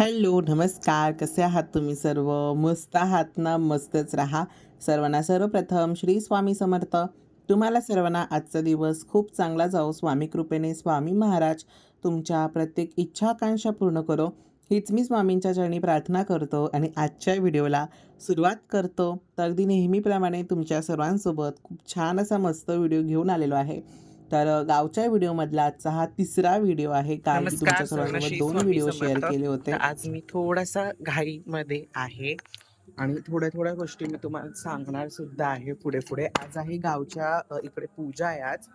Hello नमस्कार. कसे आहात तुम्ही सर्व? मस्त आहात ना? मस्तच राहा. सर्वांना सर्वप्रथम श्री स्वामी समर्थ. तुम्हाला सर्वांना आजचा दिवस खूप चांगला जाओ स्वामी कृपेने स्वामी महाराज तुमच्या प्रत्येक इच्छा आकांक्षा पूर्ण करो. हीच मी स्वामींच्या चरणी प्रार्थना करतो आणि आजच्या व्हिडिओला सुरुवात करतो. तर अगदी नेहमीप्रमाणे तुमच्या सर्वांसोबत खूप छान असा मस्त व्हिडिओ घेऊन आलेलो आहे. तर गावच्या व्हिडिओमधला आजचा हा तिसरा व्हिडिओ आहे. काल मी तुमच्या सर्वांसोबत दोन व्हिडिओ. शेअर केले होते. आज मी थोडासा घाईमध्ये आहे आणि थोड्या थोड्या गोष्टी मी तुम्हाला सांगणार सुद्धा आहे पुढे पुढे आज आहे गावच्या इकडे पूजा आहे आज.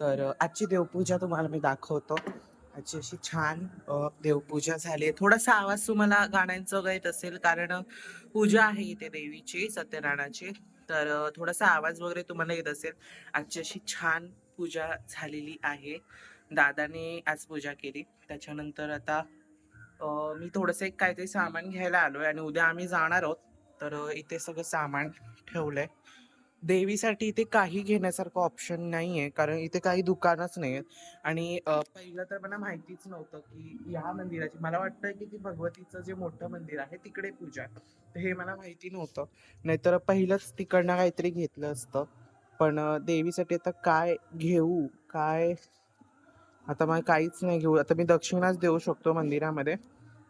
तर आजची देवपूजा तुम्हाला मी दाखवतो. आजची अशी छान देवपूजा झाली आहे. थोडासा आवाज तुम्हाला गाण्यांचं वगैरे येत असेल कारण पूजा आहे इथे देवीची सत्यनारायणाची. तर थोडासा आवाज वगैरे तुम्हाला येत असेल. आजची अशी छान पूजा झालेली आहे. दादाने आज पूजा केली. त्याच्यानंतर आता मी थोडंसं एक काहीतरी सामान घ्यायला आलोय आणि उद्या आम्ही जाणार आहोत. तर इथे सगळं सामान ठेवलंय. देवीसाठी इथे काही घेण्यासारखं ऑप्शन नाही आहे कारण इथे काही दुकानच नाही आहेत आणि पहिलं तर मला माहितीच नव्हतं की ह्या मंदिराची मला वाटतं की ती भगवतीचं जे मोठं मंदिर आहे तिकडे पूजा आहे. तर हे मला माहिती नव्हतं. नाहीतर पहिलंच तिकडनं काहीतरी घेतलं असतं. पण देवीसाठी आता काय घेऊ? काय? आता मला काहीच नाही घेऊ. आता मी दक्षिणाच देऊ शकतो मंदिरामध्ये.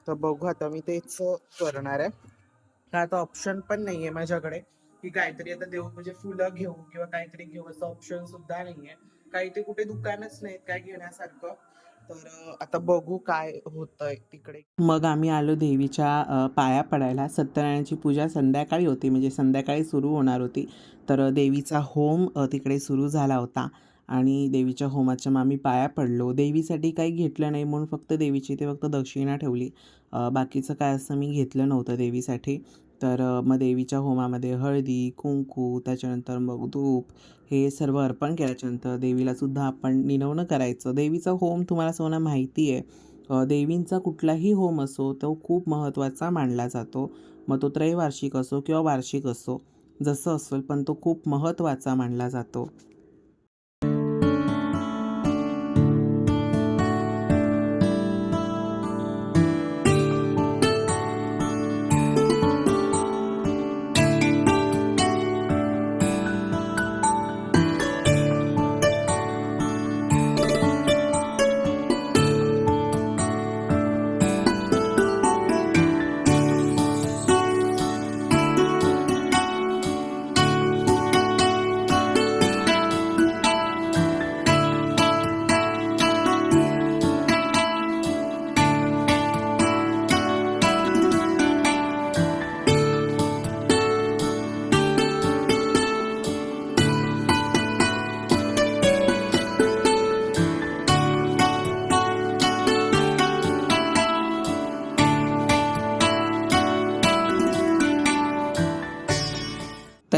तर बघू आता मी तेच करणार आहे. काय आता ऑप्शन पण नाहीये माझ्याकडे. की काहीतरी आता देऊ म्हणजे फुलं घेऊ किंवा काहीतरी घेऊ असं ऑप्शन सुद्धा नाहीये. काही ते कुठे दुकानच नाहीत काय घेण्यासारखं. तर आता बघू काय होतंय तिकडे. मग आम्ही आलो देवीच्या पाया पडायला. सत्यनारायणाची पूजा संध्याकाळी होती म्हणजे संध्याकाळी सुरू होणार होती. तर देवीचा होम तिकडे सुरू झाला होता. आणि देवीच्या होमाच्या मग आम्ही पाया पडलो. देवीसाठी काही घेतलं नाही म्हणून फक्त देवीची ते फक्त दक्षिणा ठेवली. बाकीचं काय असं मी घेतलं नव्हतं देवीसाठी. तर मग देवीच्या होमामध्ये हळदी कुंकू त्याच्यानंतर मग धूप हे सर्व अर्पण केल्याच्यानंतर देवीलासुद्धा आपण निनवणं करायचं. देवीचा होम तुम्हाला सर्वांना माहिती आहे. देवींचा कुठलाही होम असो तो खूप महत्त्वाचा मानला जातो. मग तो त्रैवार्षिक असो किंवा वार्षिक असो जसं असेल पण तो खूप महत्त्वाचा मानला जातो.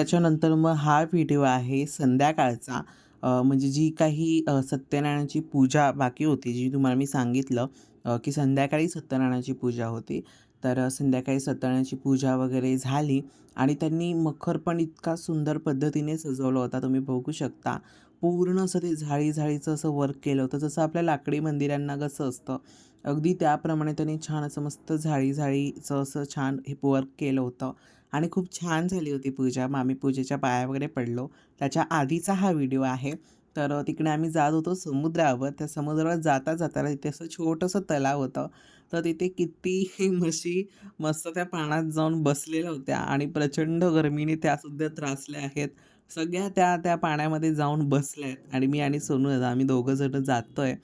त्याच्यानंतर मग हा व्हिडिओ आहे संध्याकाळचा. म्हणजे जी काही सत्यनारायणाची पूजा बाकी होती जी तुम्हाला मी सांगितलं की संध्याकाळी सत्यनारायणाची पूजा होती. तर संध्याकाळी सत्यनारायणाची पूजा वगैरे झाली आणि त्यांनी मखर पण इतका सुंदर पद्धतीने सजवलं होता तुम्ही बघू शकता. पूर्ण असं ते झाळी झाळीचं असं वर्क केलं होतं. जसं आपल्या लाकडी मंदिरांना कसं असतं अगदी त्याप्रमाणे त्यांनी छान असं मस्त झाळी झाळीचं असं छान हे वर्क केलं होतं. आणि खूप छान झाली होती पूजा. मग आम्ही पूजेच्या पाया वगैरे पडलो. त्याच्या आधीचा हा व्हिडिओ आहे. तर तिकडे आम्ही जात होतो समुद्रावर. त्या समुद्रावर जाता जाताना तिथे असं छोटंसं तलाव होतं. तर तिथे किती म्हशी मस्त त्या पाण्यात जाऊन बसलेल्या होत्या. आणि प्रचंड गरमीने त्यासुद्धा त्रासल्या आहेत. सगळ्या त्या त्या पाण्यामध्ये जाऊन बसल्या आहेत आणि मी आणि सोनू दादा आम्ही दोघं जण जातोय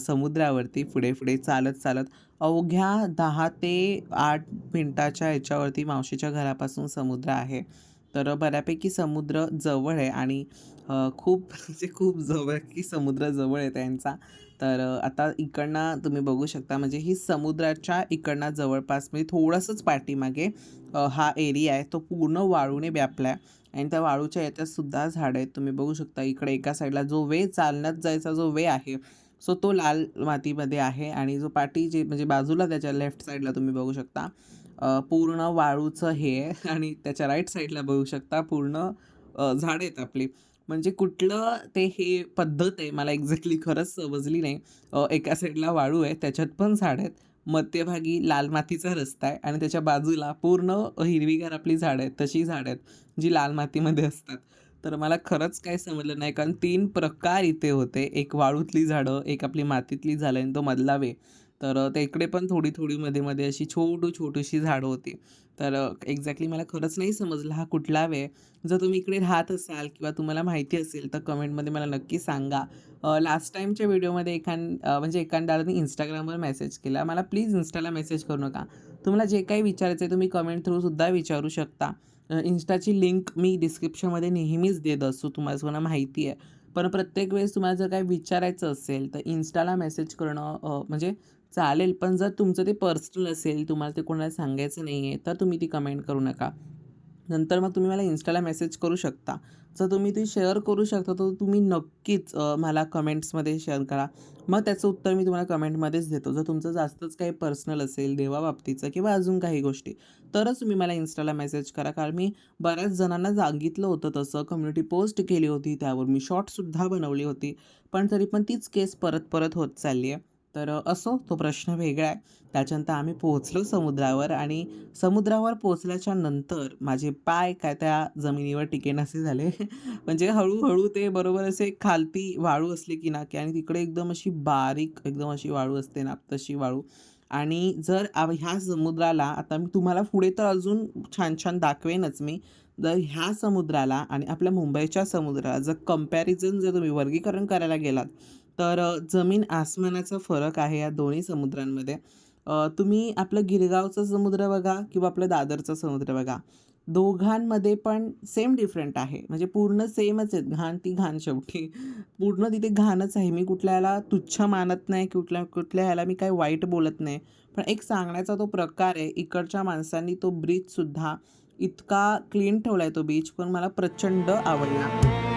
समुद्रावरती पुढे पुढे चालत चालत अवघ्या दहा ते आठ मिनटाच्या ह्याच्यावरती मावशीच्या घरापासून समुद्र आहे. तर बऱ्यापैकी समुद्र जवळ आहे आणि खूप म्हणजे खूप जवळ की समुद्र जवळ आहे त्यांचा. तर आता इकडनं तुम्ही बघू शकता म्हणजे ही समुद्राच्या इकडनं जवळपास म्हणजे थोडंसंच पाठीमागे हा एरिया आहे तो पूर्ण वाळूने व्यापला आहे आणि त्या वाळूच्या याच्यात सुद्धा झाडं आहेत. तुम्ही बघू शकता इकडे एका साईडला जो वे चालण्यात जायचा जो वे आहे सो तो लाल मातीमध्ये आहे आणि जो पाठी जे म्हणजे बाजूला त्याच्या लेफ्ट साईडला तुम्ही बघू शकता पूर्ण वाळूचं हे आहे आणि त्याच्या राईट साईडला बघू शकता पूर्ण झाड आहेत आपली. म्हणजे कुठलं ते हे पद्धत आहे मला एक्झॅक्टली खरंच समजली नाही. एका साईडला वाळू आहे त्याच्यात पण झाड आहेत. मध्यभागी लाल मातीचा रस्ता आहे आणि त्याच्या बाजूला पूर्ण हिरवीगार आपली झाडं आहेत तशी झाडं आहेत जी लाल मातीमध्ये असतात. तर मला खरंच काही समजलं नाही कारण तीन प्रकार इथे होते. एक वाळूतली झाडं एक आपली मातीतली झालं आणि तो मधला वे तर तिकडे पण थोडी थोडी मध्ये मध्ये अशी छोटू छोटीशी झाडं होती. तर एक्झॅक्टली मला खरंच नाही समजलं हा कुठला वेळ. जर तुम्ही इकडे राहत असाल किंवा तुम्हाला माहिती असेल तर कमेंटमध्ये मला नक्की सांगा. लास्ट टाईमच्या व्हिडिओमध्ये एखाद म्हणजे एखाद्याने इंस्टाग्रामवर मेसेज केला. मला प्लीज इन्स्टाला मेसेज करू नका. तुम्हाला जे काही विचारायचं आहे तुम्ही कमेंट थ्रूसुद्धा विचारू शकता. इन्स्टाची लिंक मी डिस्क्रिप्शनमध्ये नेहमीच देत असतो. तुम्हाला तुम्हाला माहिती आहे. पण प्रत्येक वेळेस तुम्हाला जर काही विचारायचं असेल तर इन्स्टाला मेसेज करणं म्हणजे चालेल. पण जर तुमचं ते पर्सनल असेल तुम्हाला ते कोणाला सांगायचं नाही आहे तर तुम्ही ती कमेंट करू नका. नंतर मग तुम्ही मला इन्स्टाला मेसेज करू शकता. जर तुम्ही ती शेअर करू शकता तर तुम्ही नक्कीच मला कमेंट्समध्ये शेअर करा. मग त्याचं उत्तर मी तुम्हाला कमेंटमध्येच देतो. जर तुमचं जास्तच काही पर्सनल असेल देवाबाबतीचं किंवा अजून काही गोष्टी तरच तुम्ही मला इन्स्टाला मेसेज करा. कारण मी बऱ्याच जणांना सांगितलं होतं तसं. कम्युनिटी पोस्ट केली होती त्यावर. मी शॉर्टसुद्धा बनवली होती. पण तरी पण तीच केस परत परत होत चालली आहे. तर असो तो प्रश्न वेगळा आहे. त्याच्यानंतर आम्ही पोहोचलो समुद्रावर आणि समुद्रावर पोहोचल्याच्या नंतर माझे पाय काय त्या जमिनीवर टिकेनासे झाले. म्हणजे हळूहळू ते बरोबर असे खालती वाळू असली की ना की आणि तिकडे एकदम अशी बारीक एकदम अशी वाळू असते ना तशी वाळू. आणि जर ह्या समुद्राला आता मी तुम्हाला पुढे तर अजून छान छान दाखवेनच मी. जर ह्या समुद्राला आणि आपल्या मुंबईच्या समुद्राला जर कंपॅरिझन जर तुम्ही वर्गीकरण करायला गेलात तर जमीन आसमानाचा फरक आहे या दोन्ही समुद्रांमध्ये. तुम्ही आपलं गिरगावचा समुद्र बघा किंवा आपलं दादरचा समुद्र बघा. दोघांमध्ये पण सेम डिफरंट आहे. म्हणजे पूर्ण सेमच आहेत. घाण ती घाण शेवटी. पूर्ण तिथे घाणच आहे. मी कुठल्या ह्याला तुच्छ मानत नाही कुठल्या कुठल्या ह्याला मी काय वाईट बोलत नाही. पण एक सांगण्याचा तो प्रकार आहे इकडच्या माणसांनी तो ब्रीचसुद्धा इतका क्लीन ठेवला आहे तो बीच पण मला प्रचंड आवडला.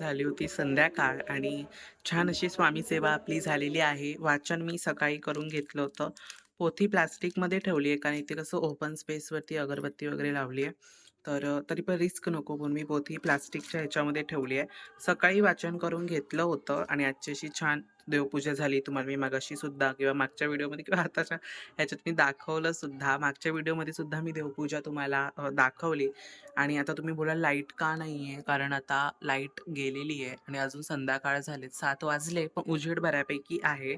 झाली होती संध्याकाळ आणि छान अशी स्वामी सेवा आपली झालेली आहे. वाचन मी सकाळी करून घेतलं होतं. पोथी प्लास्टिकमध्ये ठेवली आहे कारण इथे कसं ओपन स्पेसवरती अगरबत्ती वगैरे लावली आहे. तर तरी पण रिस्क नको म्हणून मी पोथी प्लास्टिकच्या ह्याच्यामध्ये ठेवली आहे. सकाळी वाचन करून घेतलं होतं आणि आजची अशी छान देवपूजा झाली तुम्हाला मी मागाशी सुद्धा किंवा मागच्या व्हिडिओमध्ये किंवा आताच्या ह्याच्यात मी दाखवलं सुद्धा. मागच्या व्हिडिओमध्ये सुद्धा मी देवपूजा तुम्हाला दाखवली. आणि आता तुम्ही बोला लाइट का नाही आहे कारण आता लाइट गेलेली आहे आणि अजून संध्याकाळ झालेत. सात वाजले पण उजेड बऱ्यापैकी आहे.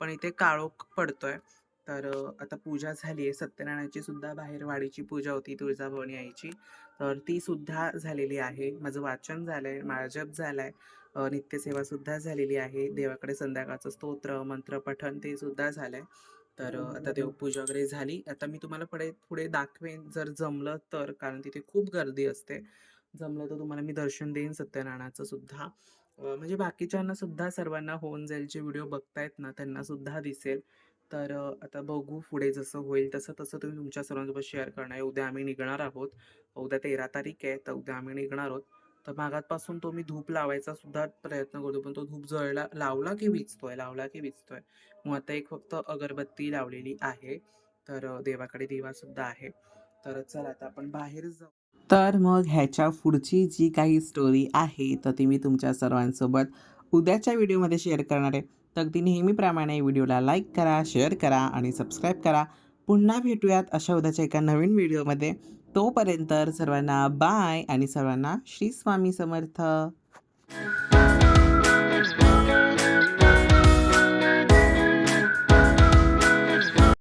पण इथे काळोख पडतोय. तर आता पूजा झाली आहे सत्यनारायणाची सुद्धा बाहेर वाडीची पूजा होती तुळजाभवानी आईची. तर ती सुद्धा झालेली आहे. माझं वाचन झालंय माळजप झालाय. अ, आहे सुद्धा झालेली आहे. देवाकडे संध्याकाळचं स्तोत्र मंत्र पठण ते सुद्धा झालंय. तर अ, आता देवपूजा वगैरे झाली. आता मी तुम्हाला पुढे पुढे दाखवेन जर जमलं तर कारण तिथे खूप गर्दी असते. जमलं तर तुम्हाला मी दर्शन देईन सत्यनारायणाचं सुद्धा. म्हणजे बाकीच्यांना सुद्धा सर्वांना होऊन जाईल जे व्हिडिओ बघतायत ना त्यांना सुद्धा दिसेल. तर आता बघू पुढे जसं होईल तसं तसं तुम्ही तुमच्या सर्वांसोबत शेअर करणार आहे उद्या आम्ही निघणार आहोत. उद्या तेरा तारीख आहे तर उद्या आम्ही निघणार आहोत. तर मागातपासून तो मी धूप लावायचा सुद्धा प्रयत्न करतो पण तो धूप जळला लावला की विझतोय लावला की विझतोय मग आता एक फक्त अगरबत्ती लावलेली आहे तर देवाकडे दिवा सुद्धा आहे. तर चला आता आपण बाहेर जाऊ. तर मग ह्याच्या पुढची जी काही स्टोरी आहे तर ती मी तुमच्या सर्वांसोबत उद्याच्या व्हिडिओमध्ये शेअर करणार आहे. तर अगदी नेहमीप्रमाणे व्हिडिओला लाईक करा शेअर करा आणि सबस्क्राईब करा. पुन्हा भेटूयात अशा उद्याच्या एका नवीन व्हिडिओमध्ये. तोपर्यंत सर्वांना बाय आणि सर्वांना श्री स्वामी समर्थ.